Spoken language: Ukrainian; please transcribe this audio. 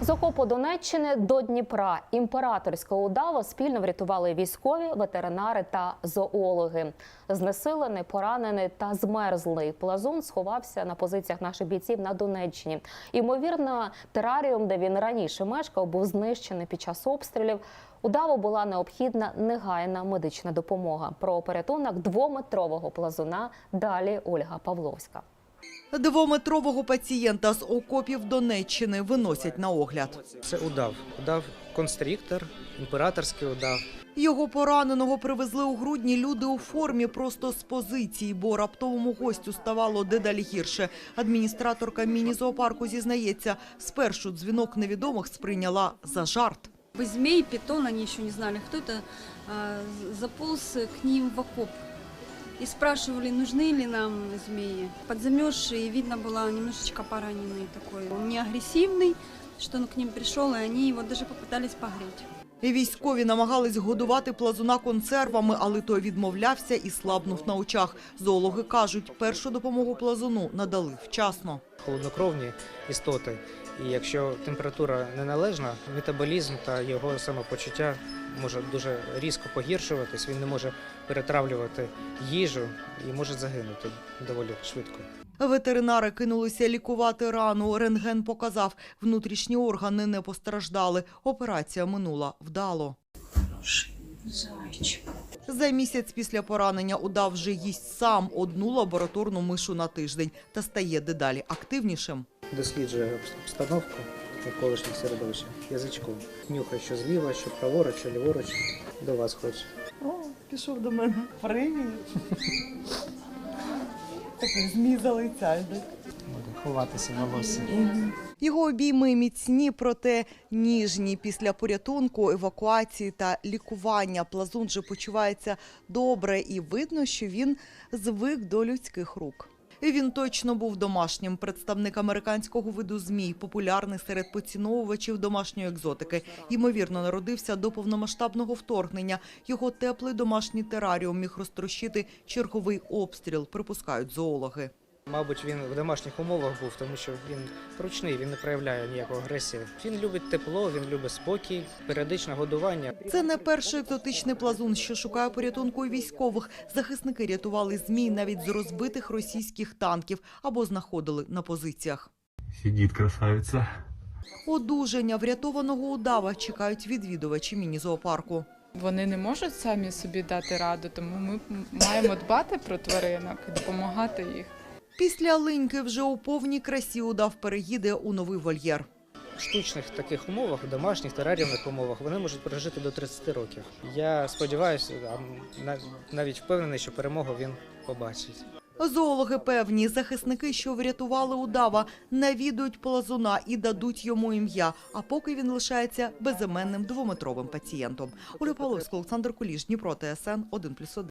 З окопу Донеччини до Дніпра імператорського удава спільно врятували військові, ветеринари та зоологи. Знесилений, поранений та змерзлий плазун сховався на позиціях наших бійців на Донеччині. Ймовірно, тераріум, де він раніше мешкав, був знищений під час обстрілів. Удаву була необхідна негайна медична допомога. Про порятунок двометрового плазуна далі Ольга Павловська. Двометрового пацієнта з окопів Донеччини виносять на огляд. Це удав. Удав констриктор, імператорський удав. Його пораненого привезли у грудні люди у формі просто з позиції, бо раптовому гостю ставало дедалі гірше. Адміністраторка міні-зоопарку зізнається, спершу дзвінок невідомих сприйняла за жарт. Змей, питон, они еще не знали, кто это, а, заполз к ним в окоп И спрашивали, нужны ли нам змеи. Под замерзший, видно было немножечко пораненный такой. Он не агрессивный, что он к ним пришел, и они его даже попытались погреть. І Військові намагались годувати плазуна консервами, але той відмовлявся і слабнув на очах. Зоологи кажуть, першу допомогу плазуну надали вчасно. холоднокровні істоти. і якщо температура неналежна, метаболізм та його самопочуття може дуже різко погіршуватись. Він не може перетравлювати їжу і може загинути доволі швидко. Ветеринари кинулися лікувати рану. Рентген показав, внутрішні органи не постраждали. Операція минула вдало. За місяць після поранення удав вже їсть сам одну лабораторну мишу на тиждень та стає дедалі активнішим. Досліджує обстановку навколишніх середовища язичком. Нюхає, що зліва, що праворуч, що ліворуч. До вас хоче. О, пішов до мене. Привіт. Такий змій залицяє. Буде ховатися волосся. Його обійми міцні, проте ніжні. Після порятунку, евакуації та лікування плазун же почувається добре і видно, що він звик до людських рук. Він точно був домашнім. Представник американського виду змій, популярний серед поціновувачів домашньої екзотики. Ймовірно, народився до повномасштабного вторгнення. Його теплий домашній тераріум міг розтрощити черговий обстріл, припускають зоологи. Мабуть, він в домашніх умовах був, тому що він ручний, він не проявляє ніякої агресії. Він любить тепло, він любить спокій, періодичне годування. Це не перший екзотичний плазун, що шукає порятунку у військових. Захисники рятували змій навіть з розбитих російських танків або знаходили на позиціях. Сидит красавица. Одужання врятованого удава чекають відвідувачі міні-зоопарку. Вони не можуть самі собі дати раду, тому ми маємо дбати про тваринок допомагати їх. Після линьки вже у повній красі удав переїде у новий вольєр. В штучних таких умовах, домашніх тераріумних умовах, вони можуть прожити до 30 років. Я сподіваюся, навіть впевнений, що перемогу він побачить. Зоологи певні, захисники, що врятували удава, навідують плазуна і дадуть йому ім'я. А поки він лишається безіменним двометровим пацієнтом. Оля Павловська, Олександр Куліш, Дніпро, ТСН 1+,1.